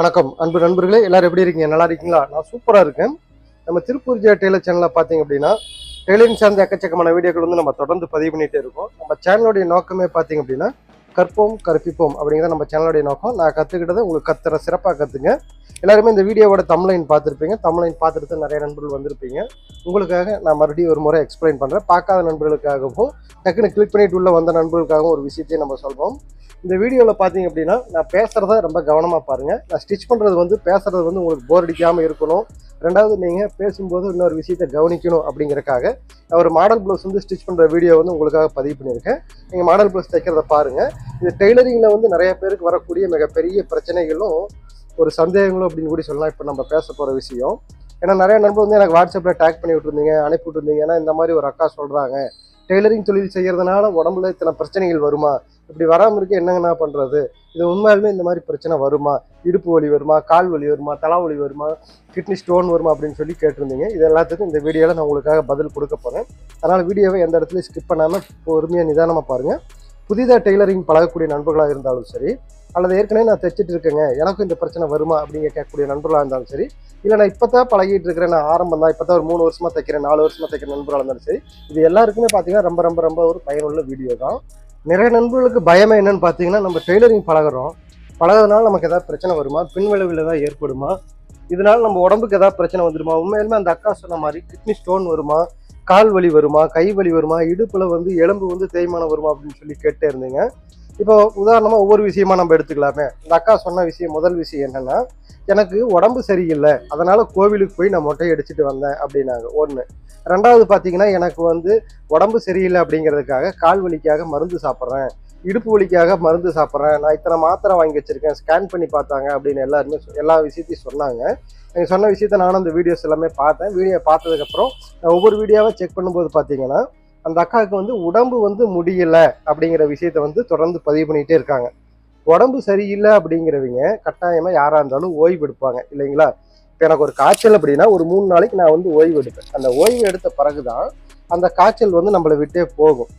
வணக்கம். அன்பு நண்பர்களே எல்லாரும் எப்படி இருக்கீங்க? நல்லா இருக்கீங்களா? நான் சூப்பராக இருக்கேன். நம்ம திருப்பூர் ஜெயா டெய்லர் சேனலில் பார்த்தீங்க அப்படின்னா டெய்லரிங் சார்ந்த எக்கச்சக்கமான வீடியோக்கள் வந்து நம்ம தொடர்ந்து பதிவு பண்ணிகிட்டே இருக்கோம். நம்ம சேனலுடைய நோக்கமே பார்த்தீங்க அப்படின்னா கற்போம் கற்பிப்போம் அப்படிங்கிறத நம்ம சேனலுடைய நோக்கம். நான் கற்றுக்கிட்டதை உங்களுக்கு கத்துற சிறப்பாக கற்றுங்க எல்லாருமே இந்த வீடியோவோட தமிழைன் பார்த்துருப்பீங்க. தமிழைன் பார்த்துட்டு தான் நிறைய நண்பர்கள் வந்திருப்பீங்க. உங்களுக்காக நான் மறுபடியும் ஒரு முறை எக்ஸ்பிளைன் பண்ணுறேன் பார்க்காத நண்பர்களுக்காகவும் டக்குன்னு கிளிக் பண்ணிட்டு உள்ள வந்த நண்பர்களுக்காகவும் ஒரு விஷயத்தையும் நம்ம சொல்வோம். இந்த வீடியோவில் பார்த்தீங்க அப்படின்னா நான் பேசுகிறத ரொம்ப கவனமாக பாருங்கள் நான் ஸ்டிச் பண்ணுறது வந்து பேசுகிறது வந்து உங்களுக்கு போர் அடிக்காமல் இருக்கணும். ரெண்டாவது நீங்கள் பேசும்போது இன்னொரு விஷயத்தை கவனிக்கணும் அப்படிங்கிறக்காக ஒரு மாடல் ப்ளவுஸ் வந்து ஸ்டிச் பண்ணுற வீடியோ வந்து உங்களுக்காக பதிவு பண்ணியிருக்கேன். நீங்கள் மாடல் ப்ளவுஸ் தைக்கிறத பாருங்கள் இது டெய்லரிங்கில் வந்து நிறைய பேருக்கு வரக்கூடிய மிகப்பெரிய பிரச்சனைகளும் ஒரு சந்தேகங்களும் அப்படின்னு கூட சொல்லலாம். இப்போ நம்ம பேச போகிற விஷயம். ஏன்னா நிறைய நண்பர் வந்து எனக்கு வாட்ஸ்அப்பில் டேக் பண்ணி விட்டுருந்தீங்க அனுப்பி விட்டுருந்தீங்க. ஏன்னா இந்த மாதிரி ஒரு அக்கா சொல்கிறாங்க டெய்லரிங் தொழில் செய்கிறதுனால உடம்புல இத்தனை பிரச்சனைகள் வருமா? இப்படி வராமல் இருக்க என்னங்கண்ணா பண்ணுறது இது உண்மையாலுமே இந்த மாதிரி பிரச்சனை வருமா? இடுப்பு வலி வருமா? கால் வலி வருமா? தலா வலி வருமா? கிட்னி ஸ்டோன் வருமா? அப்படின்னு சொல்லி கேட்டிருந்தீங்க. இது எல்லாத்துக்கும் இந்த வீடியோவில் நான் உங்களுக்காக பதில் கொடுக்க போகிறேன் அதனால் வீடியோவை எந்த இடத்துலையும் ஸ்கிப் பண்ணாமல் பொறுமையாக நிதானமாக பாருங்கள் புதிதாக டெய்லரிங் பழகக்கூடிய நண்பர்களாக இருந்தாலும் சரி அல்லது ஏற்கனவே நான் தைச்சிட்டு இருக்கேங்க. எனக்கும் இந்த பிரச்சனை வருமா அப்படிங்க கேட்கக்கூடிய நண்பர்களாக இருந்தாலும் சரி இல்லை நான் இப்போ தான் பழகிட்டு இருக்கிறேன் நான் ஆரம்பம் தான். இப்போ தான் ஒரு மூணு வருஷமாக தைக்கிறேன் நாலு வருஷமாக தைக்கிற நண்பர்களாக இருந்தாலும் சரி இது எல்லாருக்குமே பார்த்தீங்கன்னா ரொம்ப ரொம்ப ரொம்ப ஒரு பயனுள்ள வீடியோ தான். நிறைய நண்பர்களுக்கு பயமே என்னன்னு பார்த்தீங்கன்னா நம்ம டெய்லரிங் பழகுறோம். பழகிறதுனால நமக்கு ஏதாவது பிரச்சனை வருமா? பின்விளைவில் ஏதாவது ஏற்படுமா? இதனால நம்ம உடம்புக்கு ஏதாவது பிரச்சனை வந்துருமா? உண்மையிலுமே அந்த அக்கா சொன்ன மாதிரி கிட்னி ஸ்டோன் வருமா? கால் வலி வருமா? கை வலி வருமா? இடுப்பில் வந்து எலும்பு வந்து தேய்மானம் வருமா அப்படின்னு சொல்லி கேட்டே இருந்தீங்க. இப்போ உதாரணமாக ஒவ்வொரு விஷயமா நம்ம எடுத்துக்கலாமே. இந்த அக்கா சொன்ன விஷயம் முதல் விஷயம் என்னென்னா எனக்கு உடம்பு சரியில்லை. அதனால் கோவிலுக்கு போய் நான் மொட்டையை அடிச்சுட்டு வந்தேன் அப்படின்னாங்க. ஒன்று ரெண்டாவது பார்த்தீங்கன்னா எனக்கு வந்து உடம்பு சரியில்லை அப்படிங்கிறதுக்காக கால் வலிக்காக மருந்து சாப்பிட்றேன். இடுப்பு வலிக்காக மருந்து சாப்பிட்றேன். நான் இத்தனை மாத்திரை வாங்கி வச்சுருக்கேன். ஸ்கேன் பண்ணி பார்த்தாங்க அப்படின்னு எல்லாருமே எல்லா விஷயத்தையும் சொன்னாங்க. நீங்கள் சொன்ன விஷயத்த நானும் அந்த வீடியோஸ் எல்லாமே பார்த்தேன். வீடியோ பார்த்ததுக்கப்புறம் நான் ஒவ்வொரு வீடியோவாக செக் பண்ணும்போது பார்த்தீங்கன்னா அந்த அக்காவுக்கு வந்து உடம்பு வந்து முடியல அப்படிங்கிற விஷயத்த வந்து தொடர்ந்து பதிவு பண்ணிகிட்டே இருக்காங்க. உடம்பு சரியில்லை அப்படிங்கிறவங்க கட்டாயமாக யாராக இருந்தாலும் ஓய்வு எடுப்பாங்க இல்லைங்களா? இப்போ எனக்கு ஒரு காய்ச்சல் அப்படின்னா ஒரு மூணு நாளைக்கு நான் வந்து ஓய்வு எடுப்பேன். அந்த ஓய்வு எடுத்த பிறகு தான் அந்த காய்ச்சல் வந்து நம்மளை விட்டே போகும்.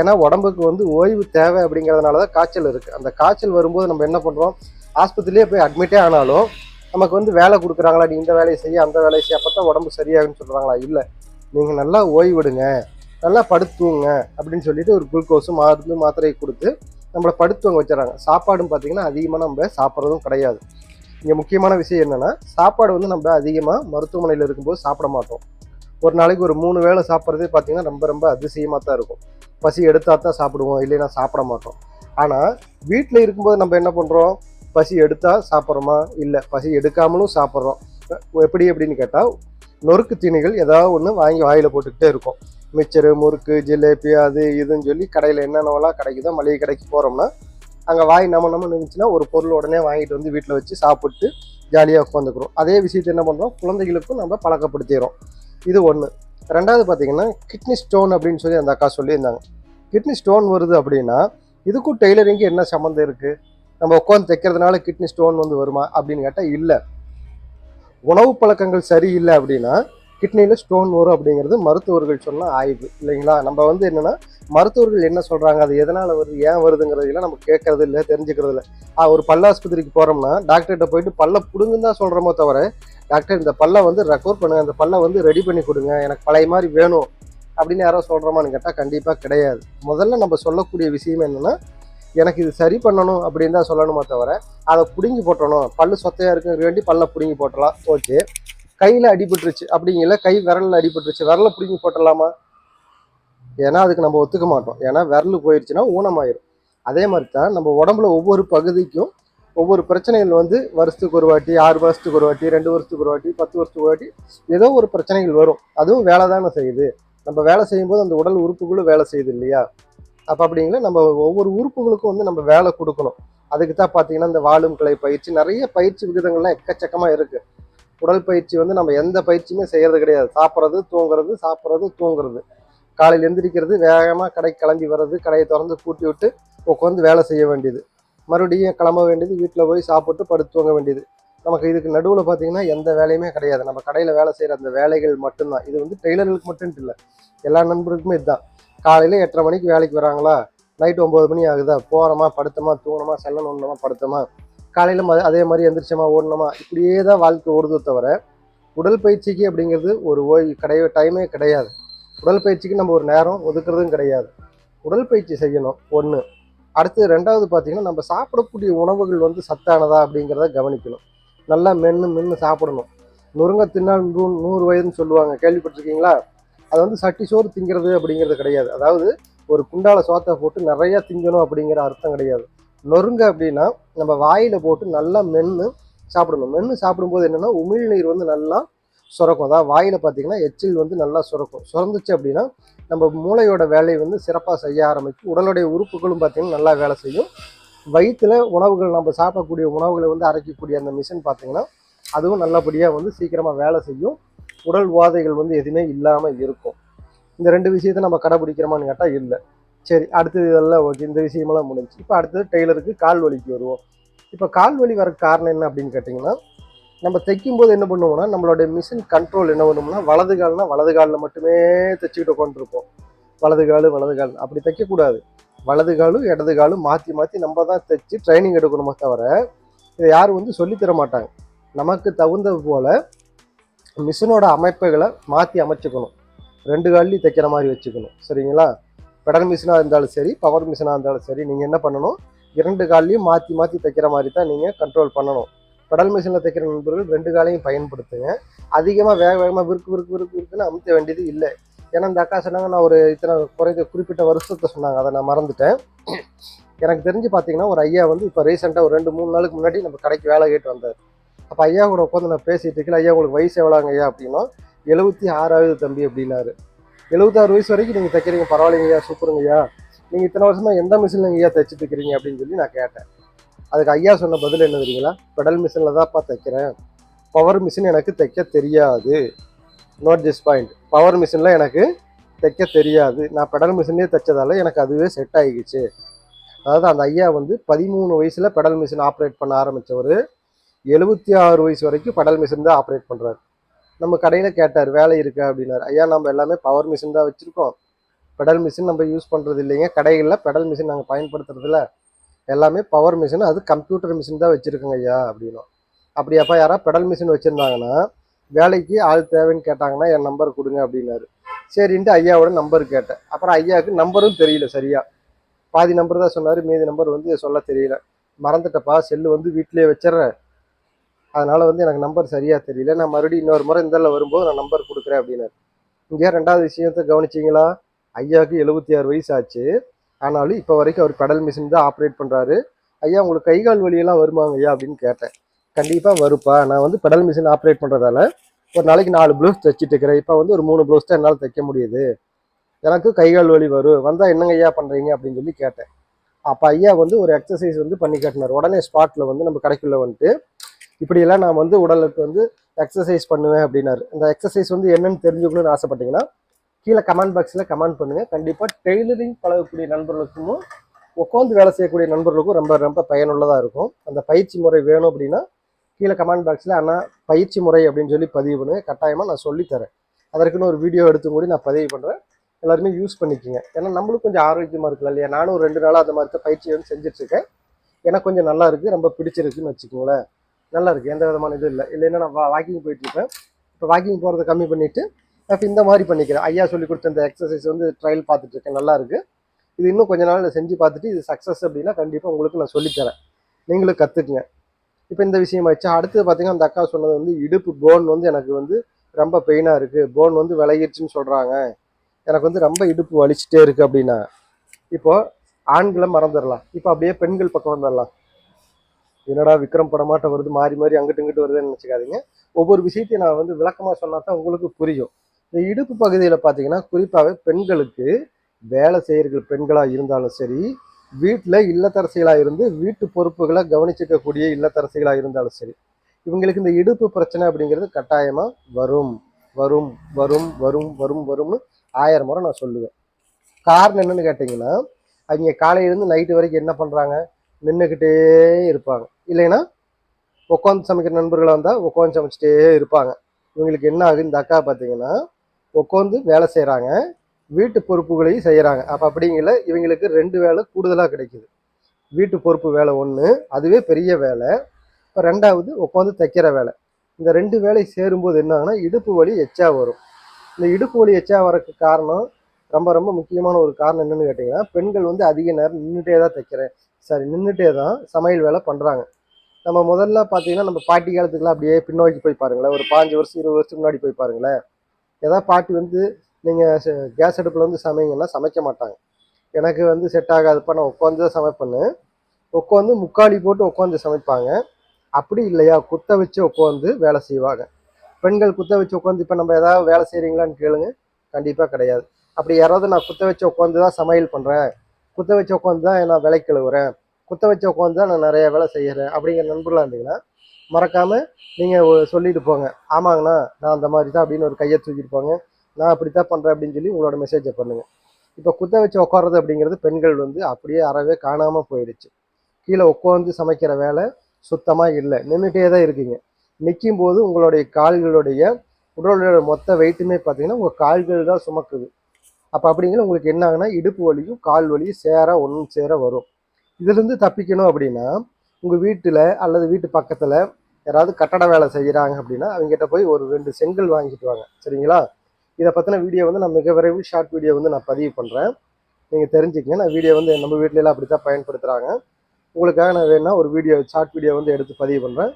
ஏன்னா உடம்புக்கு வந்து ஓய்வு தேவை அப்படிங்கிறதுனால தான் காய்ச்சல் இருக்குது அந்த காய்ச்சல் வரும்போது நம்ம என்ன பண்ணுறோம் ஆஸ்பத்திரியிலே போய் அட்மிட்டே ஆனாலும் நமக்கு வந்து வேலை கொடுக்குறாங்களா? நீ இந்த வேலையை செய்ய அந்த வேலையை செய்ய அப்போ தான் உடம்பு சரியாகுன்னு சொல்கிறாங்களா இல்லை. நீங்கள் நல்லா ஓய்வெடுங்க நல்லா படுத்துவங்க அப்படின்னு சொல்லிட்டு ஒரு குளுக்கோஸும் மருந்து மாத்திரையை கொடுத்து நம்மளை படுத்துவங்க வச்சுறாங்க சாப்பாடும் பார்த்தீங்கன்னா அதிகமாக நம்ம சாப்பிட்றதும் கிடையாது. இங்கே முக்கியமான விஷயம் என்னென்னா சாப்பாடு வந்து நம்ம அதிகமாக மருத்துவமனையில் இருக்கும்போது சாப்பிட மாட்டோம். ஒரு நாளைக்கு ஒரு மூணு வேளை சாப்பிட்றதே பார்த்தீங்கன்னா ரொம்ப ரொம்ப அதிசயமாக தான் இருக்கும். பசி எடுத்தா தான் சாப்பிடுவோம் இல்லைன்னா சாப்பிட மாட்டோம். ஆனால் வீட்டில் இருக்கும்போது நம்ம என்ன பண்ணுறோம் பசி எடுத்தால் சாப்பிட்றோமா? இல்லை பசி எடுக்காமலும் சாப்பிட்றோம். எப்படி எப்படின்னு கேட்டால் நொறுக்கு தீனிகள் ஏதாவது ஒன்று வாங்கி வாயில் போட்டுக்கிட்டே இருக்கும். மிச்சரு முறுக்கு ஜிலேபி அது இதுன்னு சொல்லி கடையில் என்னென்னலாம் கிடைக்குதோ மளிகை கடைக்கு போகிறோம்னா அங்கே வாய் நம்ம நம்ம இருந்துச்சுன்னா ஒரு பொருள் உடனே வாங்கிட்டு வந்து வீட்டில் வச்சு சாப்பிட்டு ஜாலியாக உட்காந்துக்கிறோம். அதே விஷயத்தை என்ன பண்ணுறோம் குழந்தைகளுக்கும் நம்ம பழக்கப்படுத்திடுறோம். இது ஒன்று ரெண்டாவது பார்த்தீங்கன்னா கிட்னி ஸ்டோன் அப்படின்னு சொல்லி அந்த அக்கா சொல்லியிருந்தாங்க. கிட்னி ஸ்டோன் வருது அப்படின்னா இதுக்கும் டெய்லரிங்க்கு என்ன சம்மந்தம் இருக்குது நம்ம உட்காந்து தைக்கிறதுனால கிட்னி ஸ்டோன் வந்து வருமா அப்படின்னு கேட்டால் இல்லை. உணவு பழக்கங்கள் சரியில்லை அப்படின்னா கிட்னியில் ஸ்டோன் வரும் அப்படிங்கிறது மருத்துவர்கள் சொன்ன ஆய்வு இல்லைங்களா? நம்ம வந்து என்னென்னா மருத்துவர்கள் என்ன சொல்கிறாங்க அது எதனால் வருது? ஏன் வருதுங்கிறதெல்லாம் நம்ம கேட்கறது இல்லை தெரிஞ்சுக்கிறது இல்லை ஆ, ஒரு பல்லாஸ்பத்திரிக்கு போகிறோம்னா டாக்டர்கிட்ட போயிட்டு பல்ல பிடுங்குன்னு தான் சொல்கிறோமோ தவிர டாக்டர் இந்த பல்லை வந்து ரெக்கவர் பண்ணுங்க அந்த பல்லை வந்து ரெடி பண்ணி கொடுங்க எனக்கு பழைய மாதிரி வேணும் அப்படின்னு யாரோ சொல்கிறோமான்னு கேட்டால் கண்டிப்பாக கிடையாது. முதல்ல நம்ம சொல்லக்கூடிய விஷயம் என்னென்னா எனக்கு இது சரி பண்ணணும் அப்படின்னு தான் சொல்லணுமே தவிர அதை பிடுங்கி போட்டணும். பல்லு சொத்தையாக இருக்குங்கிற வேண்டி பல்ல பிடுங்கி போட்டலாம் ஓகே. கையில் அடிபட்டுருச்சு. அப்படிங்கல கை விரலில் அடிபட்டுருச்சு. விரலை பிடுங்கி போட்டலாமா ஏன்னா அதுக்கு நம்ம ஒத்துக்க மாட்டோம். ஏன்னா விரல் போயிடுச்சுன்னா ஊனமாயிரும். அதே மாதிரி தான் நம்ம உடம்புல ஒவ்வொரு பகுதிக்கும் ஒவ்வொரு பிரச்சனைகள் வந்து வருஷத்துக்கு ஒரு வாட்டி ஆறு வருஷத்துக்கு ஒரு வாட்டி ரெண்டு வருஷத்துக்கு ஒரு வாட்டி பத்து வருஷத்துக்கு ஒரு வாட்டி ஏதோ ஒரு பிரச்சனைகள் வரும். அதுவும் வேலை தானே செய்யுது. நம்ம வேலை செய்யும்போது அந்த உடல் உறுப்புகளும் வேலை செய்யுது இல்லையா? அப்போ அப்படிங்களா நம்ம ஒவ்வொரு உறுப்புகளுக்கும் வந்து நம்ம வேலை கொடுக்கணும். அதுக்கு தான் பார்த்தீங்கன்னா இந்த வாழும் கலை பயிற்சி நிறைய பயிற்சி விகிதங்கள்லாம் எக்கச்சக்கமாக இருக்குது உடற்பயிற்சி வந்து நம்ம எந்த பயிற்சியுமே செய்கிறது கிடையாது. சாப்பிட்றது தூங்குறது சாப்பிட்றது தூங்குறது. காலையில் எந்திரிக்கிறது வேகமாக கடைக்கு கிளம்பி வர்றது கடையை திறந்து கூட்டி விட்டு உட்காந்து வேலை செய்ய வேண்டியது. மறுபடியும் கிளம்ப வேண்டியது வீட்டில் போய் சாப்பிட்டு படுத்து தூங்க வேண்டியது. நமக்கு இதுக்கு நடுவில் பார்த்தீங்கன்னா எந்த வேலையுமே கிடையாது. நம்ம கடையில் வேலை செய்கிற அந்த வேலைகள் மட்டும்தான். இது வந்து டெய்லர்களுக்கு மட்டும் இல்லை. எல்லா நண்பருக்குமே இதுதான். காலையில் எட்டரை மணிக்கு வேலைக்கு வராங்களா? நைட் ஒம்பது மணி ஆகுதா? போகிறோமா படுத்தோமா? தூங்கணுமா? செல்லணும் படுத்தமா படுத்தோமா? காலையில் அதே மாதிரி எந்திரிச்சோமா ஓடணுமா இப்படியே தான் வாழ்க்கை ஓடுதோ தவிர உடற்பயிற்சிக்கு அப்படிங்கிறது ஒரு ஓய்வு கிடையாது டைமே கிடையாது. உடற்பயிற்சிக்கு நம்ம ஒரு நேரம் ஒதுக்குறதும் கிடையாது. உடற்பயிற்சி செய்யணும் ஒன்று அடுத்து ரெண்டாவது பார்த்தீங்கன்னா நம்ம சாப்பிடக்கூடிய உணவுகள் வந்து சத்தானதா அப்படிங்கிறத கவனிக்கணும். நல்லா மென்று மென்று சாப்பிடணும். நொறுங்க தின்னால் நூறு நூறு வயதுன்னு சொல்லுவாங்க. கேள்விப்பட்டிருக்கீங்களா? அது வந்து சட்டி சோறு திங்கிறது அப்படிங்கிறது கிடையாது. அதாவது ஒரு குண்டால சோத்தை போட்டு நிறையா திங்கணும் அப்படிங்கிற அர்த்தம் கிடையாது. நொறுங்க அப்படின்னா நம்ம வாயில் போட்டு நல்லா மென்று சாப்பிடணும். மென்று சாப்பிடும்போது என்னென்னா உமிழ்நீர் வந்து நல்லா சுரக்கும். அதாவது வாயில் பார்த்தீங்கன்னா எச்சில் வந்து நல்லா சுரக்கும். சுரந்துச்சு அப்படின்னா நம்ம மூளையோட வேலையை வந்து சிறப்பாக செய்ய ஆரம்பிக்கும். உடலுடைய உறுப்புகளும் பார்த்தீங்கன்னா நல்லா வேலை செய்யும். வயிற்றில் உணவுகள் நம்ம சாப்பிடக்கூடிய உணவுகளை வந்து அரைக்கக்கூடிய அந்த மிஷின் பார்த்திங்கன்னா அதுவும் நல்லபடியாக வந்து சீக்கிரமாக வேலை செய்யும். உடல் உபாதைகள் வந்து எதுவுமே இல்லாமல் இருக்கும். இந்த ரெண்டு விஷயத்தை நம்ம கடைபிடிக்கிறோமான்னு கேட்டால் இல்லை. சரி அடுத்தது இதெல்லாம் ஓகே இந்த விஷயமெல்லாம் முடிஞ்சு இப்போ அடுத்தது டெய்லருக்கு கால் வலிக்கு வருவோம். இப்போ கால் வலி வர காரணம் என்ன அப்படின்னு கேட்டிங்கன்னா நம்ம தைக்கும் போது என்ன பண்ணுவோம்னா நம்மளுடைய மிஷின் கண்ட்ரோல் என்ன பண்ணுவோம்னா வலது கால்னா வலது காலில் மட்டுமே தைச்சிக்கிட்டு உட்காந்துருப்போம் வலது கால் வலது கால் அப்படி தைக்கக்கூடாது. வலது காலும் இடது காலும் மாற்றி மாற்றி நம்ம தான் தைச்சு ட்ரைனிங் எடுக்கணுமே தவிர இதை யாரும் வந்து சொல்லித் தர மாட்டாங்க. நமக்கு தகுந்த போல் மிஷினோட அமைப்புகளை மாற்றி அமைச்சுக்கணும். ரெண்டு கால்லையும் தைக்கிற மாதிரி வச்சுக்கணும். சரிங்களா? பெடல் மிஷினாக இருந்தாலும் சரி பவர் மிஷினாக இருந்தாலும் சரி நீங்கள் என்ன பண்ணணும்? இரண்டு கால்லையும் மாற்றி மாற்றி தைக்கிற மாதிரி தான் நீங்கள் கண்ட்ரோல் பண்ணணும் பெடல் மிஷினில் தைக்கிற நண்பர்கள் ரெண்டு காலையும் பயன்படுத்துங்க. அதிகமாக வேக வேகமாக விருக்கு விருக்கு விருக்கு விருக்குன்னு அமுத்த வேண்டியது இல்லை. ஏன்னா இந்த அக்கா சொன்னாங்க நான் ஒரு இத்தனை குறைந்த குறிப்பிட்ட வருஷத்தை சொன்னாங்க அதை நான் மறந்துட்டேன். எனக்கு தெரிஞ்சு பார்த்தீங்கன்னா ஒரு ஐயா வந்து இப்போ ரீசெண்டாக ஒரு ரெண்டு மூணு நாளுக்கு முன்னாடி நம்ம கடைக்கு வேலை கேட்டு வந்தார். அப்போ ஐயா கூட உட்காந்து நான் பேசிகிட்டு இருக்கல ஐயா உங்களுக்கு வயசு எவ்வளோங்க ஐயா? அப்படின்னா எழுபத்தி ஆறாவது தம்பி அப்படின்னாரு. எழுபத்தாறு வயசு வரைக்கும் நீங்கள் தைக்கிறீங்க. பரவாயில்லைங்கய்யா சூப்பருங்கய்யா. நீங்கள் இத்தனை வருஷமாக எந்த மிஷினில் ஐயா தைச்சிட்டு இருக்கிறீங்க அப்படின்னு சொல்லி நான் கேட்டேன். அதுக்கு ஐயா சொன்ன பதில் என்ன தெரியுங்களா? பெடல் மிஷினில் தான்ப்பா தைக்கிறேன். பவர் மிஷின் எனக்கு தைக்க தெரியாது. நோட் திஸ் பாயிண்ட் பவர் மிஷினில் எனக்கு தைக்க தெரியாது. நான் பெடல் மிஷின்லேயே தைச்சதால எனக்கு அதுவே செட் ஆகிடுச்சு அதாவது அந்த ஐயா வந்து பதிமூணு வயசில் பெடல் மிஷின் ஆப்ரேட் பண்ண ஆரம்பித்தவர் எழுபத்தி ஆறு வயசு வரைக்கும் பெடல் மிஷின் தான் ஆப்ரேட் பண்ணுறாரு நம்ம கடையில் கேட்டார் வேலை இருக்கா அப்படின்னாரு. ஐயா நம்ம எல்லாமே பவர் மிஷின் தான் வச்சுருக்கோம். பெடல் மிஷின் நம்ம யூஸ் பண்ணுறது இல்லைங்க கடைகளில் பெடல் மிஷின் நாங்கள் பயன்படுத்துறதில்ல. எல்லாமே பவர் மிஷின் அது கம்ப்யூட்டர் மிஷின் தான் வச்சுருக்கோங்க ஐயா அப்படின்னும். அப்படியாப்பா யாராவது பெடல் மிஷின் வச்சுருந்தாங்கன்னா வேலைக்கு ஆள் தேவைன்னு கேட்டாங்கன்னா என் நம்பர் கொடுங்க அப்படின்னாரு. சரின்ட்டு ஐயாவோட நம்பர் கேட்டேன். அப்புறம் ஐயாவுக்கு நம்பரும் தெரியல சரியா. பாதி நம்பர் தான் சொன்னார் மீதி நம்பர் வந்து சொல்ல தெரியல. மறந்துட்டப்பா செல்லு வந்து வீட்டிலேயே வச்சிட்றேன். அதனால் வந்து எனக்கு நம்பர் சரியாக தெரியல. நான் மறுபடியும் இன்னொரு முறை இந்த வரும்போது நான் நம்பர் கொடுக்குறேன் அப்படின்னாரு. இங்கே ரெண்டாவது விஷயத்தை கவனிச்சிங்களா? ஐயாவுக்கு எழுபத்தி ஆறு வயசு ஆச்சு ஆனாலும் இப்போ வரைக்கும் அவர் கடல் மிஷின் தான் ஆப்ரேட் பண்ணுறாரு ஐயா உங்களுக்கு கை கால் வலியெல்லாம் வருமாங்க ஐயா அப்படின்னு கேட்டேன். கண்டிப்பாக வருப்பா நான் வந்து பெடல் மிஷின் ஆப்ரேட் பண்ணுறதால ஒரு நாளைக்கு நாலு ப்ளவுஸ் தைச்சிட்டு இருக்கிறேன். இப்போ வந்து ஒரு மூணு ப்ளவுஸ் தான் என்னால் தைக்க முடியுது. எனக்கு கை கால் வலி வரும். வந்தால் என்னங்க ஐயா பண்ணுறீங்க அப்படின்னு சொல்லி கேட்டேன். அப்போ ஐயா வந்து ஒரு எக்ஸசைஸ் வந்து பண்ணி காட்டினார். உடனே ஸ்பாட்டில் வந்து நம்ம கடைக்குள்ளே வந்துட்டு இப்படியெல்லாம் நான் வந்து உடலுக்கு வந்து எக்ஸசைஸ் பண்ணுவேன் அப்படின்னாரு. இந்த எக்ஸசைஸ் வந்து என்னன்னு தெரிஞ்சுக்கணும்னு ஆசைப்பட்டீங்கன்னா கீழே கமெண்ட் பாக்ஸில் கமெண்ட் பண்ணுங்கள் கண்டிப்பாக டெய்லரிங் பழகக்கூடிய நண்பர்களுக்கும் உட்காந்து வேலை செய்யக்கூடிய நண்பர்களுக்கும் ரொம்ப ரொம்ப பயனுள்ளதாக இருக்கும். அந்த பயிற்சி முறை வேணும் அப்படின்னா கீழே கமெண்ட் பாக்ஸில் ஆனால் பயிற்சி முறை அப்படின்னு சொல்லி பதிவு பண்ணுங்கள் கட்டாயமாக நான் சொல்லித்தரேன் அதற்குன்னு ஒரு வீடியோ எடுத்து கூட நான் பதிவு பண்ணுறேன் எல்லாருமே யூஸ் பண்ணிக்கோங்க. ஏன்னா நம்மளும் கொஞ்சம் ஆரோக்கியமாக இருக்குல்ல இல்லையா? நானும் ரெண்டு நாளாக அந்த மாதிரி பயிற்சி வந்து செஞ்சுட்ருக்கேன் எனக்கு கொஞ்சம் நல்லா இருக்குது ரொம்ப பிடிச்சிருக்குன்னு வச்சுக்கோங்களேன். நல்லா இருக்குது எந்த விதமான இது இல்லை. இல்லைன்னா நான் வா வாக்கிங் போயிட்டுருப்பேன். இப்போ வாக்கிங் போகிறத கம்மி பண்ணிவிட்டு நான் இந்த மாதிரி பண்ணிக்கிறேன். ஐயா சொல்லி கொடுத்த இந்த எக்ஸசைஸ் வந்து ட்ரையல் பார்த்துட்ருக்கேன் நல்லா இருக்குது இது இன்னும் கொஞ்ச நாள் செஞ்சு பார்த்துட்டு இது சக்ஸஸ் அப்படின்னா கண்டிப்பாக உங்களுக்கு நான் சொல்லித்தரேன் நீங்களும் கற்றுக்குங்க இப்போ இந்த விஷயம் ஆச்சு அடுத்து பார்த்தீங்கன்னா அந்த அக்கா சொன்னது வந்து இடுப்பு போன் வந்து எனக்கு வந்து ரொம்ப பெயினாக இருக்குது போன் வந்து விளையிடுச்சுன்னு சொல்கிறாங்க எனக்கு வந்து ரொம்ப இடுப்பு வலிச்சுட்டே இருக்குது அப்படின்னா இப்போது ஆண்களை மறந்துடலாம். இப்போ அப்படியே பெண்கள் பக்கம் வந்துடலாம். என்னடா விக்ரம் படமாட்ட வருது மாறி மாறி அங்கிட்டு இங்கிட்டு வருதுன்னு நினச்சிக்காதீங்க. ஒவ்வொரு விஷயத்தையும் நான் வந்து விளக்கமாக சொன்னா தான் உங்களுக்கு புரியும். இந்த இடுப்பு பகுதியில் பார்த்தீங்கன்னா குறிப்பாகவே பெண்களுக்கு வேலை செய்கிற பெண்களாக இருந்தாலும் சரி வீட்டில் இல்லத்தரசிகளாக இருந்து வீட்டு பொறுப்புகளை கவனிச்சிக்கக்கூடிய இல்லத்தரசிகளாக இருந்தாலும் சரி இவங்களுக்கு இந்த இடுப்பு பிரச்சனை அப்படிங்கிறது கட்டாயமாக வரும். வரும் வரும் வரும் வரும் வரும்னு ஆயிரம் முறை நான் சொல்லுவேன். காரணம் என்னன்னு கேட்டிங்கன்னா அவங்க காலையிலேருந்து நைட்டு வரைக்கும் என்ன பண்ணுறாங்க நின்றுக்கிட்டே இருப்பாங்க. இல்லைன்னா உட்காந்து சமைக்கிற நண்பர்களாக இருந்தால் உட்காந்து சமைச்சிட்டே இருப்பாங்க. இவங்களுக்கு என்ன ஆகுது? இந்த அக்கா பார்த்தீங்கன்னா உட்காந்து வேலை செய்கிறாங்க வீட்டு பொறுப்புகளையும் செய்கிறாங்க அப்போ அப்படிங்கிற இவங்களுக்கு ரெண்டு வேலை கூடுதலாக கிடைக்குது. வீட்டு பொறுப்பு வேலை ஒன்று அதுவே பெரிய வேலை. இப்போ ரெண்டாவது உட்காந்து தைக்கிற வேலை. இந்த ரெண்டு வேலை சேரும்போது என்ன ஆகுனா இடுப்பு வலி எச்சா வரும். இந்த இடுப்பு வலி எச்சா வரக்கு காரணம் ரொம்ப ரொம்ப முக்கியமான ஒரு காரணம் என்னன்னு கேட்டிங்கன்னா பெண்கள் வந்து அதிக நேரம் நின்றுட்டே தான் தைக்கிறேன். சரி நின்றுட்டே தான் சமையல் வேலை பண்ணுறாங்க நம்ம முதல்ல பார்த்தீங்கன்னா நம்ம பாட்டி காலத்துக்குலாம் அப்படியே பின்னோக்கி போய் பாருங்களேன். ஒரு பாஞ்சு வருஷம் இருபது வருஷத்துக்கு முன்னாடி போய் பாருங்களேன். ஏதாவது பாட்டி வந்து நீங்கள் கேஸ் அடுப்பில் வந்து சமைங்கன்னா சமைக்க மாட்டாங்க. எனக்கு வந்து செட் ஆகாதுப்பா நான் உட்காந்து தான் சமைப்பேன்னு. உட்காந்து முக்காலி போட்டு உட்காந்து சமைப்பாங்க. அப்படி இல்லையா? குத்த வச்சு உட்காந்து வேலை செய்வாங்க. பெண்கள் குத்த வச்சு உட்காந்து இப்போ நம்ம ஏதாவது வேலை செய்கிறீங்களான்னு கேளுங்க. கண்டிப்பாக கிடையாது. அப்படி யாராவது நான் குத்த வச்சு உட்காந்து தான் சமையல் பண்ணுறேன் குத்த வச்சு உட்காந்து தான் நான் விலை கழுவுறேன் குத்த வச்சு உட்காந்து தான் நான் நிறைய வேலை செய்கிறேன் அப்படிங்கிற நண்பர்களாக இருந்தீங்கன்னா மறக்காமல் நீங்கள் சொல்லிட்டு போங்க. ஆமாங்கண்ணா நான் அந்த மாதிரி தான் அப்படின்னு ஒரு கையை தூக்கிட்டு போங்க. நான் அப்படி தான் பண்ணுறேன் அப்படின்னு சொல்லி உங்களோட மெசேஜை பண்ணுங்கள் இப்போ குத்த வச்சு உட்காறது அப்படிங்கிறது பெண்கள் வந்து அப்படியே அறவே காணாமல் போயிடுச்சு. கீழே உட்காந்து சமைக்கிற வேலை சுத்தமாக இல்லை. நின்றுட்டே தான் இருக்கீங்க. நிற்கும் போது உங்களுடைய கால்களுடைய உடலுடைய மொத்த வெயிட்டுமே பார்த்தீங்கன்னா உங்கள் கால்கள் தான் சுமக்குது. அப்போ அப்படிங்கிற உங்களுக்கு என்ன ஆகுனா இடுப்பு வலியும் கால் வலியும் சேர ஒன்றும் சேர வரும். இதுலேருந்து தப்பிக்கணும் அப்படின்னா உங்கள் வீட்டில் அல்லது வீட்டு பக்கத்தில் யாராவது கட்டட வேலை செய்கிறாங்க அப்படின்னா அவங்ககிட்ட போய் ஒரு ரெண்டு செங்கல் வாங்கிட்டு வாங்க. சரிங்களா? இதை பற்றின வீடியோ வந்து நான் மிக விரைவில் ஷார்ட் வீடியோ வந்து நான் பதிவு பண்ணுறேன் நீங்கள் தெரிஞ்சுக்கங்க. நான் வீடியோ வந்து நம்ம வீட்லலாம் அப்படி தான் பயன்படுத்துகிறாங்க உங்களுக்காக நான் வேணால் ஒரு வீடியோ ஷார்ட் வீடியோ வந்து எடுத்து பதிவு பண்ணுறேன்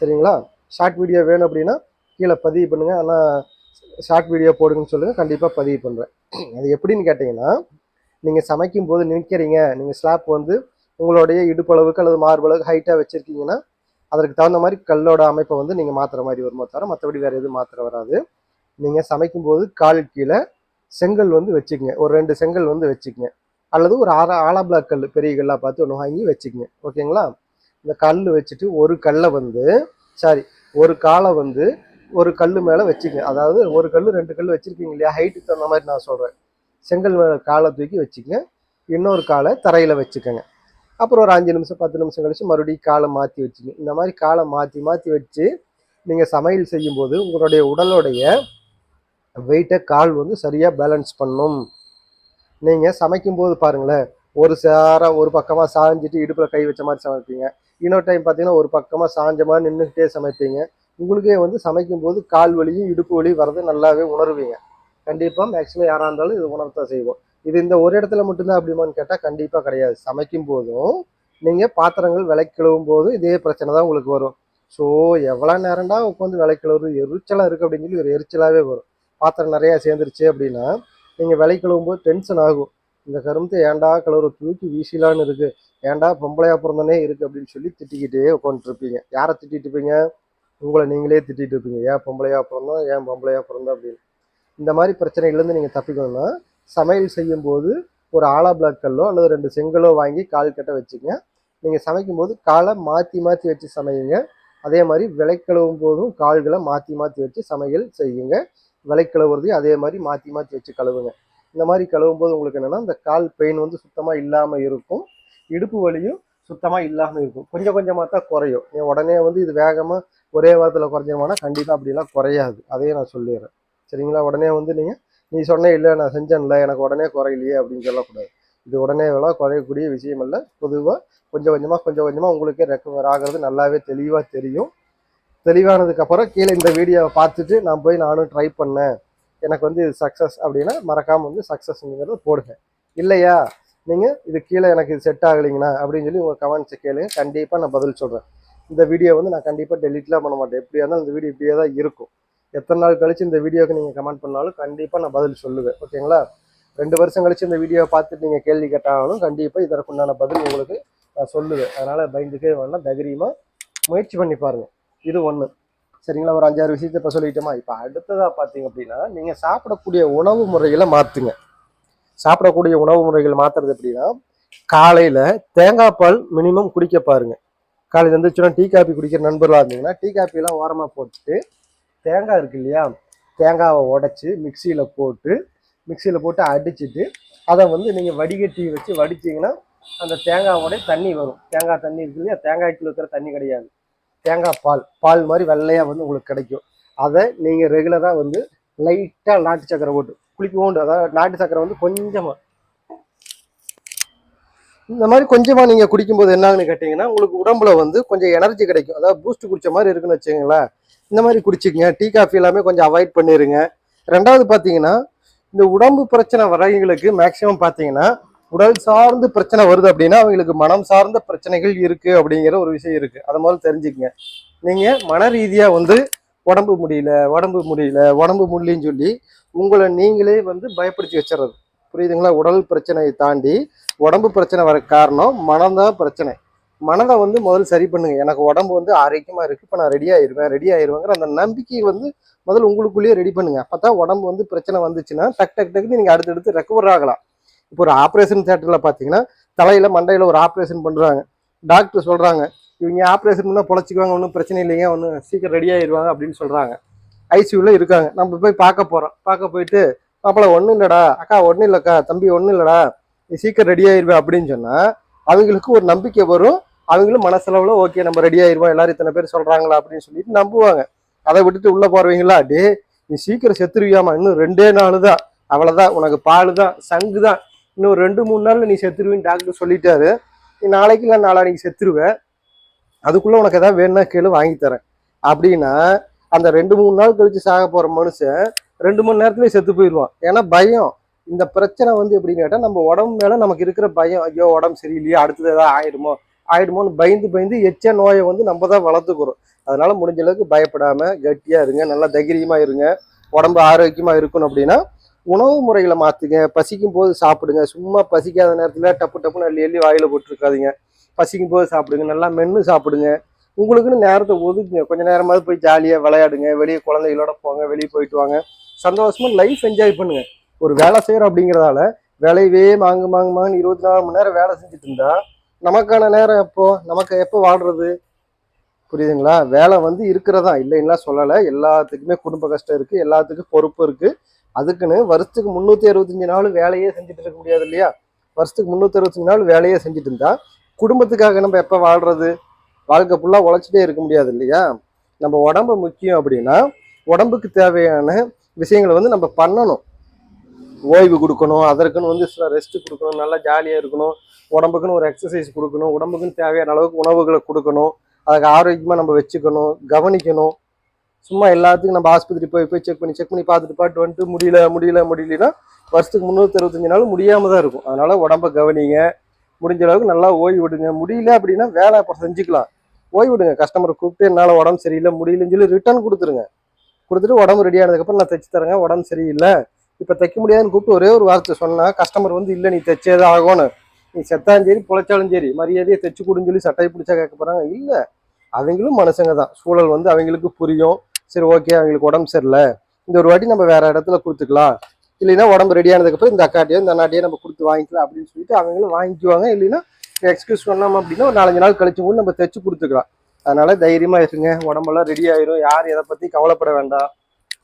சரிங்களா? ஷார்ட் வீடியோ வேணும் அப்படின்னா கீழே பதிவு பண்ணுங்கள் ஆனால் ஷார்ட் வீடியோ போடுங்கன்னு சொல்லுங்கள் கண்டிப்பாக பதிவு பண்ணுறேன் அது எப்படின்னு கேட்டிங்கன்னா நீங்கள் சமைக்கும் போது நிற்கிறீங்க நீங்கள் ஸ்லாப் வந்து உங்களுடைய இடுப்பளவுக்கு அல்லது மார்பளவுக்கு ஹைட்டாக வச்சுருக்கீங்கன்னா அதற்கு தகுந்த மாதிரி கல்லோட அமைப்பை வந்து நீங்கள் மாற்றுற மாதிரி வருமோ. தவிர மற்றபடி வேறு எதுவும் மாத்திர வராது. நீங்கள் சமைக்கும் போது கால் கீழே செங்கல் வந்து வச்சுக்கங்க. ஒரு ரெண்டு செங்கல் வந்து வச்சுக்கங்க. அல்லது ஒரு ஆறா ஆலா பிளாக் கல் பெரிய கல்லாக பார்த்து ஒன்று வாங்கி வச்சுக்கங்க. ஓகேங்களா? இந்த கல் வச்சுட்டு ஒரு கல்லை வந்து சாரி ஒரு காலை வந்து ஒரு கல் மேலே வச்சுக்கங்க அதாவது ஒரு கல் ரெண்டு கல் வச்சுருக்கீங்க இல்லையா? ஹைட்டுக்கு தகுந்த மாதிரி நான் சொல்கிறேன் செங்கல் மேலே காலை தூக்கி வச்சுக்கங்க இன்னொரு காலை தரையில் வச்சுக்கோங்க. அப்புறம் ஒரு அஞ்சு நிமிஷம் பத்து நிமிஷம் கழிச்சு மறுபடியும் காலை மாற்றி வச்சுங்க. இந்த மாதிரி காலை மாற்றி மாற்றி வச்சு நீங்கள் சமையல் செய்யும்போது உங்களுடைய உடலுடைய வெயிட்டை கால் வந்து சரியாக பேலன்ஸ் பண்ணும். நீங்கள் சமைக்கும்போது பாருங்களேன். ஒரு சேராக ஒரு பக்கமாக சாஞ்சிட்டு இடுப்பில் கை வச்ச மாதிரி சமைப்பீங்க. இன்னொரு டைம் பார்த்தீங்கன்னா ஒரு பக்கமாக சாஞ்ச மாதிரி நின்றுக்கிட்டே சமைப்பீங்க. உங்களுக்கே வந்து சமைக்கும்போது கால் வலியும் இடுப்பு வலியும் வரது நல்லாவே உணர்வீங்க. கண்டிப்பாக மேக்ஸிமம் யாராக இருந்தாலும் இது உணர்த்தான் செய்வோம். இது இந்த ஒரு இடத்துல மட்டும்தான் அப்படிமான்னு கேட்டால் கண்டிப்பாக கிடையாது. சமைக்கும் போதும் நீங்கள் பாத்திரங்கள் விலை போது போதும் இதே பிரச்சனை தான் உங்களுக்கு வரும். ஸோ எவ்வளோ நேரம்டா உட்காந்து விலை எரிச்சலாக இருக்குது அப்படின்னு சொல்லி ஒரு எரிச்சலாகவே வரும். பாத்திரம் நிறையா சேர்ந்துருச்சு அப்படின்னா நீங்கள் விலை போது டென்ஷன் ஆகும். இந்த கருமத்தை ஏன்டா கழுவுற தூக்கி வீசிலான்னு இருக்குது ஏன்டா பொம்பளையா பிறந்தனே இருக்குது அப்படின்னு சொல்லி திட்டிக்கிட்டே உட்காந்துருப்பீங்க யாரை திட்டிட்டு இருப்பீங்க? உங்களை நீங்களே திட்டிகிட்டு இருப்பீங்க. ஏன் பொம்பளையா பிறந்தோம் ஏன் பொம்பளையா பிறந்தோம் அப்படின்னு. இந்த மாதிரி பிரச்சனைகள்லேருந்து நீங்கள் தப்பிக்கணும்னா சமையல் செய்யும்போது ஒரு ஆலா பிளாக் கல்லோ அல்லது ரெண்டு செங்கலோ வாங்கி கால் கட்ட வச்சுக்கங்க நீங்கள் சமைக்கும்போது காலை மாற்றி மாற்றி வச்சு சமையுங்க. அதே மாதிரி விலை கழுவும் போதும் கால்களை மாற்றி மாற்றி வச்சு சமையல் செய்யுங்க. விலைக்கழுவுறதையும் அதே மாதிரி மாற்றி மாற்றி வச்சு கழுவுங்க. இந்த மாதிரி கழுவும் போது உங்களுக்கு என்னென்னா இந்த கால் பெயின் வந்து சுத்தமாக இல்லாமல் இருக்கும். இடுப்பு வலியும் சுத்தமாக இல்லாமல் இருக்கும். கொஞ்சம் கொஞ்சமாக தான் குறையும். நீ உடனே வந்து இது வேகமாக ஒரே வாரத்தில் குறைஞ்சிருமானா கண்டிப்பாக அப்படிலாம் குறையாது. அதையே நான் சொல்லிடுறேன். சரிங்களா? உடனே வந்து நீங்கள் நீ சொன்ன இல்லை நான் செஞ்சேன்ல எனக்கு உடனே குறையிலையே அப்படின்னு சொல்லக்கூடாது. இது உடனே வேலாம் குறையக்கூடிய விஷயம் இல்லை பொதுவாக கொஞ்சம் கொஞ்சமாக கொஞ்சம் கொஞ்சமாக உங்களுக்கே ரெக்கவர் ஆகிறது நல்லாவே தெளிவாக தெரியும். தெளிவானதுக்கப்புறம் கீழே இந்த வீடியோவை பார்த்துட்டு நான் போய் நானும் ட்ரை பண்ணேன். எனக்கு வந்து இது சக்ஸஸ் அப்படின்னா மறக்காமல் வந்து சக்ஸஸ்ங்கிறத போடுங்க. இல்லையா? நீங்கள் இது கீழே எனக்கு இது செட் ஆகலைங்கண்ணா அப்படின்னு சொல்லி உங்கள் கமெண்ட்ஸை கேளுங்க. கண்டிப்பாக நான் பதில் சொல்கிறேன் இந்த வீடியோ வந்து நான் கண்டிப்பாக டெலிட்லாம் பண்ண மாட்டேன். எப்படியா இருந்தாலும் இந்த வீடியோ இப்படியே தான் இருக்கும். எத்தனை நாள் கழித்து இந்த வீடியோவுக்கு நீங்கள் கமெண்ட் பண்ணாலும் கண்டிப்பாக நான் பதில் சொல்லுவேன். ஓகேங்களா ரெண்டு வருஷம் கழித்து இந்த வீடியோவை பார்த்துட்டு நீங்கள் கேள்வி கேட்டாலும் கண்டிப்பாக இதற்குண்டான பதில் உங்களுக்கு நான் சொல்லுவேன். அதனால் பயந்துக்கே வேணால் தைரியமாக முயற்சி பண்ணி பாருங்கள் இது ஒன்று சரிங்களா? ஒரு அஞ்சாறு விஷயத்தை இப்போ சொல்லிட்டோமா? இப்போ அடுத்ததாக பார்த்தீங்க அப்படின்னா நீங்கள் சாப்பிடக்கூடிய உணவு முறைகளை மாற்றுங்க சாப்பிடக்கூடிய உணவு முறைகள் மாற்றுறது எப்படின்னா காலையில் தேங்காய் பால் மினிமம் குடிக்க பாருங்கள் காலையில் எழுந்திரிச்சோன்னா டீ காப்பி குடிக்கிற நண்பர்களாக இருந்தீங்கன்னா டீ காப்பிலாம் ஓரமாக போட்டுட்டு தேங்காய் இருக்கு இல்லையா தேங்காவை உடச்சி மிக்சியில் போட்டு மிக்சியில் போட்டு அடிச்சுட்டு அதை வந்து நீங்கள் வடிகட்டி வச்சு வடிச்சிங்கன்னா அந்த தேங்காவோடைய தண்ணி வரும். தேங்காய் தண்ணி இருக்கு இல்லையா தேங்காய்க்குள்ள இருக்கிற தண்ணி கிடையாது. தேங்காய் பால் பால் மாதிரி வெள்ளையாக வந்து உங்களுக்கு கிடைக்கும். அதை நீங்கள் ரெகுலராக வந்து லைட்டாக நாட்டு சக்கரை போட்டு குளிக்கவும் அதாவது நாட்டு சக்கரை வந்து கொஞ்சமாக இந்த மாதிரி கொஞ்சமாக நீங்கள் குடிக்கும்போது என்னாகுன்னு கேட்டிங்கன்னா உங்களுக்கு உடம்புல வந்து கொஞ்சம் எனர்ஜி கிடைக்கும். அதாவது பூஸ்ட் குடித்த மாதிரி இருக்குன்னு வச்சுங்களேன் இந்த மாதிரி குடிச்சிக்கங்க. டீ காஃபி எல்லாமே கொஞ்சம் அவாய்ட் பண்ணிருங்க. ரெண்டாவது பார்த்தீங்கன்னா இந்த உடம்பு பிரச்சனை வரவங்களுக்கு மேக்சிமம் பார்த்தீங்கன்னா உடல் சார்ந்து பிரச்சனை வருது அப்படின்னா அவங்களுக்கு மனம் சார்ந்த பிரச்சனைகள் இருக்குது அப்படிங்கிற ஒரு விஷயம் இருக்குது அதை மாதிரி தெரிஞ்சுக்கங்க. நீங்கள் மன ரீதியாக வந்து உடம்பு முடியல உடம்பு முடியல உடம்பு முடியலன்னு சொல்லி உங்களை நீங்களே வந்து பயப்படுத்தி வச்சிடுறது. புரியுதுங்களா? உடல் பிரச்சனையை தாண்டி உடம்பு பிரச்சனை வர காரணம் மனம்தான் பிரச்சனை. மனதை வந்து முதல்ல சரி பண்ணுங்க. எனக்கு உடம்பு வந்து ஆரோக்கியமா இருக்கு. இப்போ நான் ரெடி ஆயிருவேன் ரெடி ஆயிருவேங்கிற அந்த நம்பிக்கையை வந்து முதல்ல உங்களுக்குள்ளேயே ரெடி பண்ணுங்க. அப்பதான் உடம்பு வந்து பிரச்சனை வந்துச்சுன்னா டக் டக் டக்குன்னு நீங்க அடுத்தடுத்து ரெக்கவர் ஆகலாம். இப்போ ஒரு ஆப்ரேஷன் தேட்டரில் பார்த்தீங்கன்னா தலையில மண்டையில ஒரு ஆப்ரேஷன் பண்றாங்க. டாக்டர் சொல்றாங்க இவங்க ஆப்ரேஷன் பண்ணால் பொழைச்சிக்குவாங்க ஒன்றும் பிரச்சனை இல்லைங்க ஒன்றும் சீக்கிரம் ரெடி ஆயிடுவாங்க அப்படின்னு சொல்கிறாங்க ஐசியூவில் இருக்காங்க. நம்ம போய் பார்க்க போகிறோம் பார்க்க போயிட்டு மாப்பிள ஒன்றும் இல்லைடா. அக்கா ஒன்றும் இல்லைக்கா. தம்பி ஒன்றும் இல்லைடா. நீ சீக்கிரம் ரெடி ஆயிருவே அப்படின்னு சொன்னால் அவங்களுக்கு ஒரு நம்பிக்கை வரும். அவங்களும் மனசளவில் ஓகே நம்ம ரெடி ஆயிருவோம் எல்லாரும் இத்தனை பேர் சொல்கிறாங்களா அப்படின்னு சொல்லிட்டு நம்புவாங்க. அதை விட்டுட்டு உள்ளே போகிறவங்களா டே நீ சீக்கிரம் செத்துருவியாமா இன்னும் ரெண்டே நாள் தான். அவ்வளோதான் உனக்கு பால் தான். சங்கு தான். இன்னும் ரெண்டு மூணு நாளில் நீ செத்துருவின்னு டாக்டர் சொல்லிட்டாரு. நீ நாளைக்கு இல்லை நாளாக நீங்கள் செத்துருவேன் அதுக்குள்ள உனக்கு ஏதாவது வேணும்னா கேளு வாங்கி தரேன். அப்படின்னா அந்த ரெண்டு மூணு நாள் கழிச்சு சாக போற மனுஷன் ரெண்டு மணி நேரத்துலயே செத்து போயிடுவான். ஏன்னா பயம். இந்த பிரச்சனை வந்து எப்படின்னு கேட்டா நம்ம உடம்பு மேல நமக்கு இருக்கிற பயம் ஐயோ உடம்பு சரியில்லையா அடுத்தது ஏதாவது ஆயிடுமோ ஆயிடுமோன்னு பயந்து பயந்து எச்ச நோயை வந்து நம்ம தான் வளர்த்துக்கிறோம். அதனால முடிஞ்ச அளவுக்கு பயப்படாம கட்டியா இருங்க நல்லா தைரியமா இருங்க உடம்பு ஆரோக்கியமா இருக்கணும் அப்படின்னா உணவு முறைகளை மாற்றுங்க பசிக்கும் போது சாப்பிடுங்க. சும்மா பசிக்காத நேரத்தில் டப்பு டப்புன்னு அள்ளி அள்ளி வாயில் போட்டுருக்காதீங்க. பசிக்கும் போது சாப்பிடுங்க. நல்லா மென்று சாப்பிடுங்க. உங்களுக்குன்னு நேரத்தை ஒதுக்குங்க. கொஞ்ச நேரமாவது போய் ஜாலியாக விளையாடுங்க. வெளியே குழந்தைகளோட போங்க. வெளியே போயிட்டு வாங்க. சந்தோஷமா லைஃப் என்ஜாய் பண்ணுங்க. ஒரு வேலை செய்கிறோம் அப்படிங்கிறதால வேலையவே மாங்கு மாங்கு மாங்கு இருபத்தி நாலு மணி நேரம் வேலை செஞ்சுட்டு இருந்தா நமக்கான நேரம் எப்போ? நமக்கு எப்போ வாழ்றது? புரியுதுங்களா? வேலை வந்து இருக்கிறதா? இல்லைன்னா சொல்லலை. எல்லாத்துக்குமே குடும்ப கஷ்டம் இருக்குது எல்லாத்துக்கும் பொறுப்பு இருக்குது அதுக்குன்னு வருஷத்துக்கு முந்நூற்றி அறுபத்தஞ்சு நாள் வேலையே செஞ்சுட்டு இருக்க முடியாது இல்லையா? வருஷத்துக்கு முந்நூற்றி அறுபத்தஞ்சு நாள் வேலையே செஞ்சுட்டு இருந்தா குடும்பத்துக்காக நம்ம எப்போ வாழ்றது? வாழ்க்கை ஃபுல்லாக உழைச்சிட்டே இருக்க முடியாது இல்லையா? நம்ம உடம்பு முக்கியம் அப்படின்னா உடம்புக்கு தேவையான விஷயங்களை வந்து நம்ம பண்ணணும். ஓய்வு கொடுக்கணும் அதற்குன்னு வந்து சில ரெஸ்ட் கொடுக்கணும் நல்லா ஜாலியாக இருக்கணும் உடம்புக்குன்னு ஒரு எக்ஸசைஸ் கொடுக்கணும் உடம்புக்குன்னு தேவையான அளவுக்கு உணவுகளை கொடுக்கணும் அதுக்கு ஆரோக்கியமாக நம்ம வச்சுக்கணும் கவனிக்கணும் சும்மா எல்லாத்துக்கும் நம்ம ஆஸ்பத்திரி போய் போய் செக் பண்ணி செக் பண்ணி பார்த்துட்டு பாட்டு வந்துட்டு முடியல முடியல முடியலன்னா வருஷத்துக்கு முந்நூற்றி அறுபத்தஞ்சு நாள் முடியாமல் தான் இருக்கும். அதனால் உடம்ப கவனிங்க. முடிஞ்ச அளவுக்கு நல்லா ஓய்வு விடுங்க. முடியல அப்படின்னா வேலை அப்புறம் செஞ்சுக்கலாம். ஓய்வு விடுங்க. கஸ்டமரை கூப்பிட்டு என்னால் உடம்பு சரியில்லை முடியலன்னு சொல்லி ரிட்டர்ன் கொடுத்துருங்க. கொடுத்துட்டு உடம்பு ரெடி ஆனதுக்கப்புறம் நான் தைச்சு தரேங்க. உடம்பு சரியில்லை. இப்போ தைக்க முடியாதுன்னு கூப்பிட்டு ஒரே ஒரு வார்த்தை சொன்னால் கஸ்டமர் வந்து இல்லை நீ தைச்சே தான் ஆகணும். நீ செத்தாலும் சரி பிழைச்சாலும் சரி மரியாதையை தைச்சு கொடுன்னு சொல்லி சட்டையை பிடிச்சா கேட்க போகிறாங்க இல்லை அவங்களும் மனுஷங்க தான். சூழல் வந்து அவங்களுக்கு புரியும். சரி ஓகே அவங்களுக்கு உடம்பு சரியில்லை. இந்த ஒரு வாட்டி நம்ம வேற இடத்துல கொடுத்துக்கலாம். இல்லைன்னா உடம்பு ரெடியானதுக்கப்புறம் இந்த அக்காட்டியோ இந்த அண்ணாட்டியோ நம்ம கொடுத்து வாங்கிக்கலாம் அப்படின்னு சொல்லிட்டு அவங்களும் வாங்கிக்குவாங்க. இல்லைன்னா எக்ஸ்கியூஸ் பண்ணோம் அப்படின்னா ஒரு நாலஞ்சு நாள் கழிச்சு கூட நம்ம தைச்சு கொடுத்துக்கலாம். அதனால தைரியமா இருங்க. உடம்பெல்லாம் ரெடி ஆயிரும். யார் எதை பத்தி கவலைப்பட வேண்டாம்.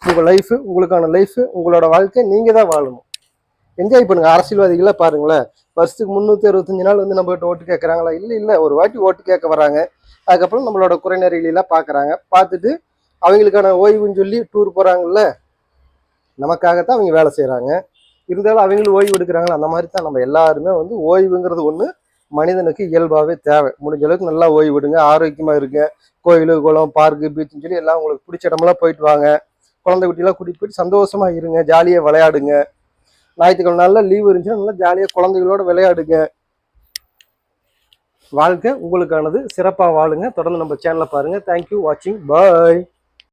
உங்க லைஃப் உங்களுக்கான லைஃப் உங்களோட வாழ்க்கை நீங்க தான் வாழணும். என்ஜாய் பண்ணுங்க. அரசியல்வாதிகளை பாருங்களேன். வருஷத்துக்கு முந்நூற்றி அறுபத்தஞ்சு நாள் வந்து நம்ம ஓட்டு கேட்குறாங்களா இல்லை இல்லை. ஒரு வாட்டி ஓட்டு கேட்க வராங்க. அதுக்கப்புறம் நம்மளோட குறைநறிகளெல்லாம் பார்க்குறாங்க பார்த்துட்டு அவங்களுக்கான ஓய்வுன்னு சொல்லி டூர் போகிறாங்கல்ல நமக்காகத்தான் அவங்க வேலை செய்கிறாங்க இருந்தாலும் அவங்களும் ஓய்வு எடுக்கிறாங்களா? அந்த மாதிரி தான் நம்ம எல்லாருமே வந்து ஓய்வுங்கிறது ஒன்று மனிதனுக்கு இயல்பாகவே தேவை. முடிஞ்ச அளவுக்கு நல்லா ஓய்வு விடுங்க ஆரோக்கியமாக இருங்க. கோயில் குளம் பார்க்கு பீச்சுன்னு சொல்லி எல்லாம் உங்களுக்கு பிடிச்ச இடமெல்லாம் போயிட்டு வாங்க. குழந்தை குட்டிலாம் கூட்டிகிட்டு போயிட்டு சந்தோஷமாக இருங்க ஜாலியாக விளையாடுங்க. ஞாயிற்றுக்கிழமை நாளில் லீவ் இருந்துச்சுன்னா நல்லா ஜாலியாக குழந்தைகளோட விளையாடுங்க. வாழ்க்கை உங்களுக்கானது சிறப்பாக வாழுங்க. தொடர்ந்து நம்ம சேனலை பாருங்கள் தேங்க்யூ வாட்சிங் பாய்